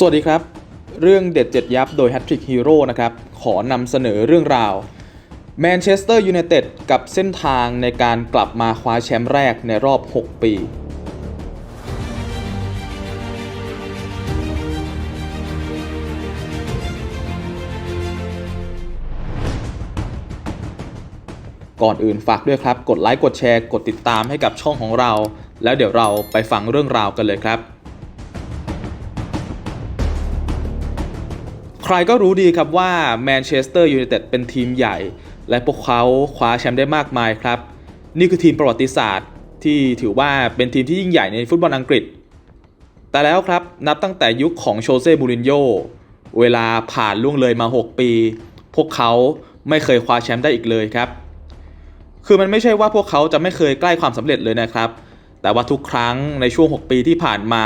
สวัสดีครับ เรื่องเด็ดเจ็ดยับโดย h a t t r i c k Hero นะครับ ขอนำเสนอเรื่องราวแมนเชสเตอร์ยูไนเต็ดกับเส้นทางในการกลับมาคว้าแชมป์แรกในรอบ 6 ปี ก่อนอื่นฝากด้วยครับ กดไลค์ กดแชร์ กดติดตามให้กับช่องของเรา แล้วเดี๋ยวเราไปฟังเรื่องราวกันเลยครับ ใครก็รู้ดีครับว่าแมนเชสเตอร์ยูไนเต็ดเป็นทีมใหญ่ และพวกเขาคว้าแชมป์ได้มากมายครับ นี่คือทีมประวัติศาสตร์ ที่ถือว่าเป็นทีมที่ยิ่งใหญ่ในฟุตบอลอังกฤษ แต่แล้วครับนับตั้งแต่ยุคของโชเซ่บูรินโญ่เวลาผ่านล่วงเลยมา 6 ปี พวกเขาไม่เคยคว้าแชมป์ได้อีกเลยครับ คือมันไม่ใช่ว่าพวกเขาจะไม่เคยใกล้ความสำเร็จเลยนะครับ แต่ว่าทุกครั้งในช่วง 6 ปีที่ผ่านมา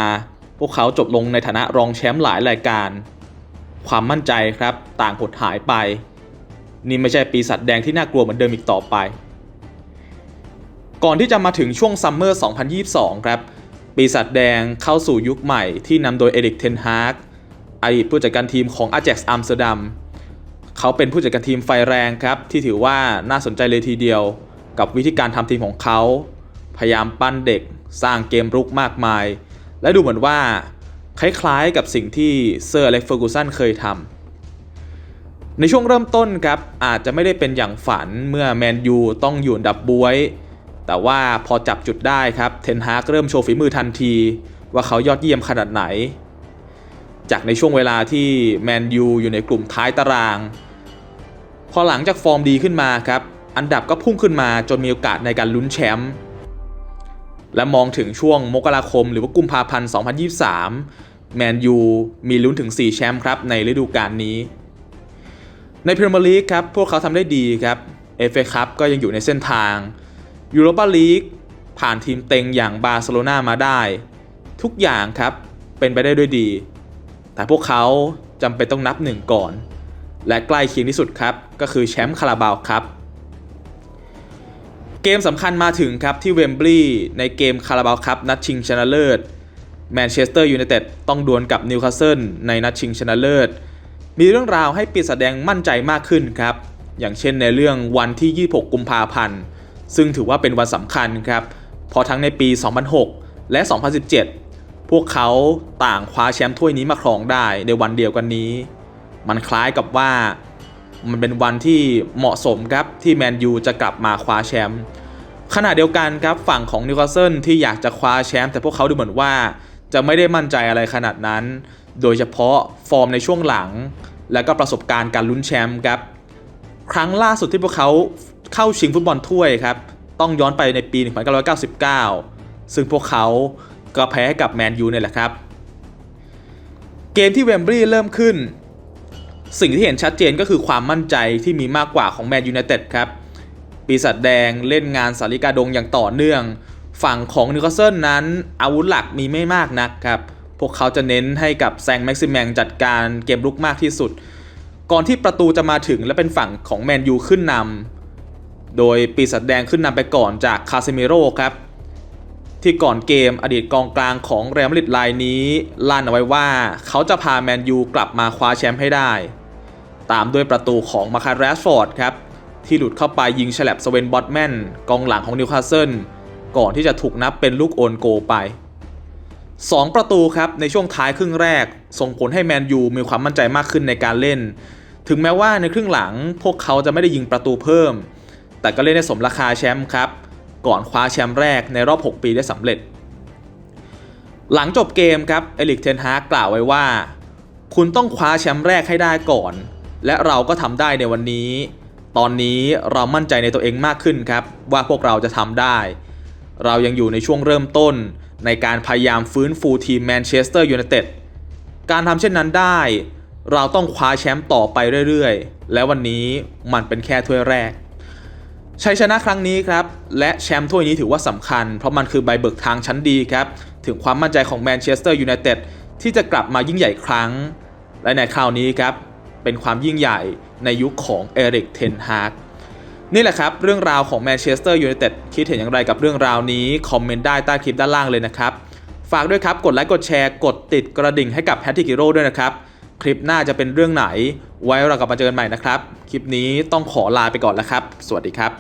พวกเขาจบลงในฐานะรองแชมป์หลายรายการ ความมั่นใจครับต่างหดหายไป นี่ไม่ใช่ปีศาจแดงที่น่ากลัวเหมือนเดิมอีกต่อไป ก่อนที่จะมาถึงช่วงซัมเมอร์ 2022 ครับ ปีศาจแดงเข้าสู่ยุคใหม่ที่นำโดยเอริกเทนฮาร์กอดีตผู้จัดการทีมของอา a x อัมสเตอร์ดัมเขาเป็นผู้จัดการทีมไฟแรงครับ ที่ถือว่าน่าสนใจเลยทีเดียว กับวิธีการทำทีมของเขา พยายามปั้นเด็ก สร้างเกมรุกมากมาย และดูเหมือนว่า คล้ายๆกับสิ่งที่เซอร์อเล็กเฟอร์กูสันเคยทำในช่วงเริ่มต้นครับอาจจะไม่ได้เป็นอย่างฝันเมื่อแมนยูต้องอยู่อันดับบวย แต่ว่าพอจับจุดได้ครับเทนฮากเริ่มโชว์ฝีมือทันที ว่าเขายอดเยี่ยมขนาดไหน จากในช่วงเวลาที่แมนยูอยู่ในกลุ่มท้ายตาราง พอหลังจากฟอร์มดีขึ้นมาครับอันดับก็พุ่งขึ้นมาจนมีโอกาสในการลุ้นแชมป์และมองถึงช่วงมกราคมหรือว่ากุมภาพันธ์ 2023 แมนยูมีลุ้นถึง 4 แชมป์ครับในฤดูกาลนี้ ในพรีเมียร์ลีกครับ พวกเขาทำได้ดีครับเอฟเอคัพก็ยังอยู่ในเส้นทางยูโรปาลีกผ่านทีมเต็งอย่างบาร์เซโลนามาได้ ทุกอย่างครับเป็นไปได้ด้วยดี แต่พวกเขาจำเป็นต้องนับหนึ่งก่อน และใกล้เคียงที่สุดครับ ก็คือแชมป์คาราบาวครับ เกมสำคัญมาถึงครับที่เวมบลีย์ในเกมคาราบาวครับนัดชิงชนะเลิศ แมนเชสเตอร์ยูไนเต็ดต้องดวลกับนิวคาสเซิลในนัดชิงชนะเลิศ มีเรื่องราวให้ปีศาจแดงมั่นใจมากขึ้นครับ อย่างเช่นในเรื่องวันที่ 26 กุมภาพันธ์ ซึ่งถือว่าเป็นวันสำคัญครับเพอทั้งในปี 2006 และ 2017 พวกเขาต่างคว้าแชมป์ถ้วยนี้มาครองได้ในวันเดียวกันนี้ มันคล้ายกับว่า มันเป็นวันที่เหมาะสมครับที่แมนยูจะกลับมาคว้าแชมป์ขณะเดียวกันครับฝั่งของนิวคาสเซิลที่อยากจะคว้าแชมป์แต่พวกเขาดูเหมือนว่า จะไม่ได้มั่นใจอะไรขนาดนั้น โดยเฉพาะฟอร์มในช่วงหลัง และก็ประสบการณ์การลุ้นแชมป์ครับ ครั้งล่าสุดที่พวกเขาเข้าชิงฟุตบอลถ้วยครับ ต้องย้อนไปในปี 1999 ซึ่งพวกเขาก็แพ้ให้กับแมนยูเนี่ยแหละครับ เกมที่เวมบรีย์เริ่มขึ้น สิ่งที่เห็นชัดเจนก็คือความมั่นใจที่มีมากกว่าของแมนยูไนเต็ดครับ ปีศาจแดงเล่นงานสาริกาดงอย่างต่อเนื่อง ฝั่งของนิวคาสเซิลนั้นอาวุธหลักมีไม่มากนักครับ พวกเขาจะเน้นให้กับแซงแม็กซิแมงจัดการเกมลุกมากที่สุด ก่อนที่ประตูจะมาถึงและเป็นฝั่งของแมนยูขึ้นนำโดยปีศาจแดงขึ้นนำไปก่อนจากคาซิเมโร่ครับที่ก่อนเกมอดีตกองกลางของเรอัลมาดริดรายนี้ลั่นเอาไว้ว่าเขาจะพาแมนยูกลับมาคว้าแชมป์ให้ได้ ตามด้วยประตูของมาคาร์แรสฟอร์ดครับ ที่หลุดเข้าไปยิงฉลับสเวนบอตแมนกองหลังของนิวคาสเซิล ก่อนที่จะถูกนับเป็นลูกโอนโกไป 2 ประตูครับในช่วงท้ายครึ่งแรก ส่งผลให้แมนยูมีความมั่นใจมากขึ้นในการเล่น ถึงแม้ว่าในครึ่งหลังพวกเขาจะไม่ได้ยิงประตูเพิ่ม แต่ก็เล่นได้สมราคาแชมป์ครับ ก่อนคว้าแชมป์แรกในรอบ 6 ปีได้สำเร็จ หลังจบเกมครับเอลิกเทนฮากกล่าวไว้ว่า คุณต้องคว้าแชมป์แรกให้ได้ก่อน และเราก็ทำได้ในวันนี้ ตอนนี้เรามั่นใจในตัวเองมากขึ้นครับว่าพวกเราจะทำได้ เรายังอยู่ในช่วงเริ่มต้น ในการพยายามฟื้นฟูทีมแมนเชสเตอร์ยูไนเต็ดการทำเช่นนั้นได้ เราต้องคว้าแชมป์ต่อไปเรื่อยๆ และวันนี้มันเป็นแค่ถ้วยแรกชัยชนะครั้งนี้ครับ และแชมป์ถ้วยนี้ถือว่าสำคัญ เพราะมันคือใบเบิกทางชั้นดีครับ ถึงความมั่นใจของแมนเชสเตอร์ยูไนเต็ดที่จะกลับมายิ่งใหญ่ครั้ง และในคราวนี้ครับ เป็นความยิ่งใหญ่ในยุคของเอริกเทนฮาก นี่แหละครับเรื่องราวของแมนเชสเตอร์ยูไนเต็ดคิดเห็นอย่างไรกับเรื่องราวนี้ คอมเมนต์ได้ใต้คลิปด้านล่างเลยนะครับ ฝากด้วยครับ กดไลค์กดแชร์กดติดกระดิ่งให้กับแพทติกิโร่ด้วยนะครับ คลิปหน้าจะเป็นเรื่องไหน ไว้เรากลับมาเจอกันใหม่นะครับ คลิปนี้ต้องขอลาไปก่อนแล้วครับ สวัสดีครับ